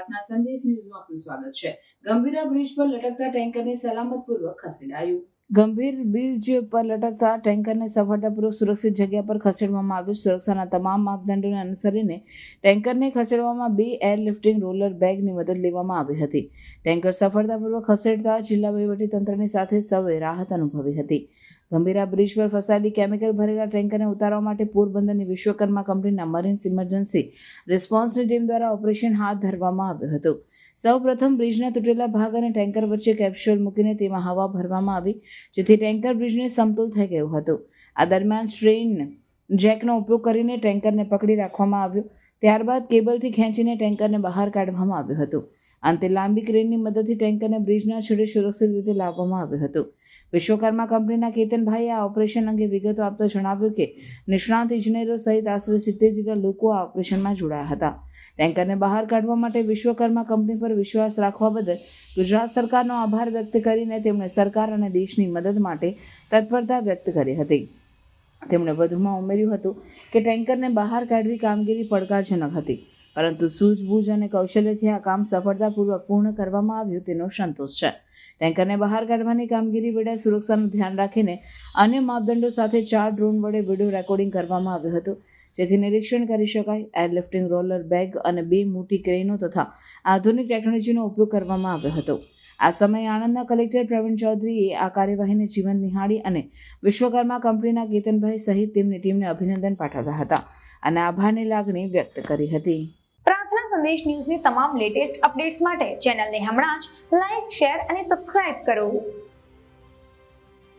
સંદેશ ન્યૂઝમાં આપનું સ્વાગત છે. ગંભીરા બ્રિજ પર લટકતા ટેન્કરને સલામતપૂર્વક ખસેડાયું. ગંભીર બ્રિજ પર લટકતા ટેન્કરને સફળતાપૂર્વક સુરક્ષિત જગ્યા પર ખસેડવામાં આવ્યું. સુરક્ષાના તમામ માપદંડોને અનુસરીને ટેન્કરને ખસેડવામાં બે એરલિફ્ટિંગ રોલર બેગની મદદ લેવામાં આવી હતી. ટેન્કર સફળતાપૂર્વક ખસેડતા જિલ્લા વહીવટીતંત્રની સાથે સૌએ રાહત અનુભવી હતી. ગંભીરા બ્રિજ પર ફસાયેલી કેમિકલ ભરેલા ટેન્કરને ઉતારવા માટે પોરબંદરની વિશ્વકર્મા કંપનીના મરીન ઇમરજન્સી રિસ્પોન્સની ટીમ દ્વારા ઓપરેશન હાથ ધરવામાં આવ્યું હતું. સૌ પ્રથમ બ્રિજના તૂટેલા ભાગ અને ટેન્કર વચ્ચે કેપ્સ્યુલ મૂકીને તેમાં હવા ભરવામાં આવી. જેથી ટેન્કર બ્રિજને સમતુલ થઈ ગયું હતું. આ દરમિયાન સ્ટ્રેઇન જેકનો ઉપયોગ કરીને ટેન્કરને પકડી રાખવામાં આવ્યું. ત્યારબાદ કેબલથી ખેંચીને ટેન્કરને બહાર કાઢવામાં આવ્યું હતું. અંતે લાંબી ક્રેનની મદદથી ટેન્કરને બ્રિજના છેડે સુરક્ષિત રીતે લાવવામાં આવ્યું હતું. વિશ્વકર્મા કંપનીના કેતનભાઈએ આ ઓપરેશન અંગે વિગતો આપતા જણાવ્યું કે, નિષ્ણાંત ઇજનેરો સહિત આશરે સિત્તેર જેટલા લોકો આ ઓપરેશનમાં જોડાયા હતા. ટેન્કરને બહાર કાઢવા માટે વિશ્વકર્મા કંપની પર વિશ્વાસ રાખવા બદલ ગુજરાત સરકારનો આભાર વ્યક્ત કરીને તેમણે સરકાર અને દેશની મદદ માટે તત્પરતા વ્યક્ત કરી હતી. તેમણે વધુમાં ઉમેર્યું હતું કે ટેન્કરને બહાર કાઢવી કામગીરી પડકારજનક હતી. પરંતુ સૂઝબૂઝ અને કૌશલ્યથી આ કામ સફળતાપૂર્વક પૂર્ણ કરવામાં આવ્યું તેનો સંતોષ છે. ટેન્કરને બહાર કાઢવાની કામગીરી વેળા સુરક્ષાનું ધ્યાન રાખીને અન્ય માપદંડો સાથે ચાર ડ્રોન વડે વીડિયો રેકોર્ડિંગ કરવામાં આવ્યું હતું. જેથી નિરીક્ષણ કરી શકાય. એરલિફ્ટિંગ રોલર બેગ અને બે મોટી ક્રેનો તથા આધુનિક ટેકનોલોજીનો ઉપયોગ કરવામાં આવ્યો હતો. આ સમયે આણંદના કલેક્ટર પ્રવીણ ચૌધરીએ આ કાર્યવાહીને જીવન નિહાળી અને વિશ્વકર્મા કંપનીના કેતનભાઈ સહિત તેમની ટીમને અભિનંદન પાઠવ્યા હતા અને આભારની લાગણી વ્યક્ત કરી હતી. પ્રાર્થના સંદેશ ન્યૂઝની તમામ લેટેસ્ટ અપડેટ્સ માટે ચેનલને હમણાં જ લાઈક, શેર અને સબસ્ક્રાઇબ કરો.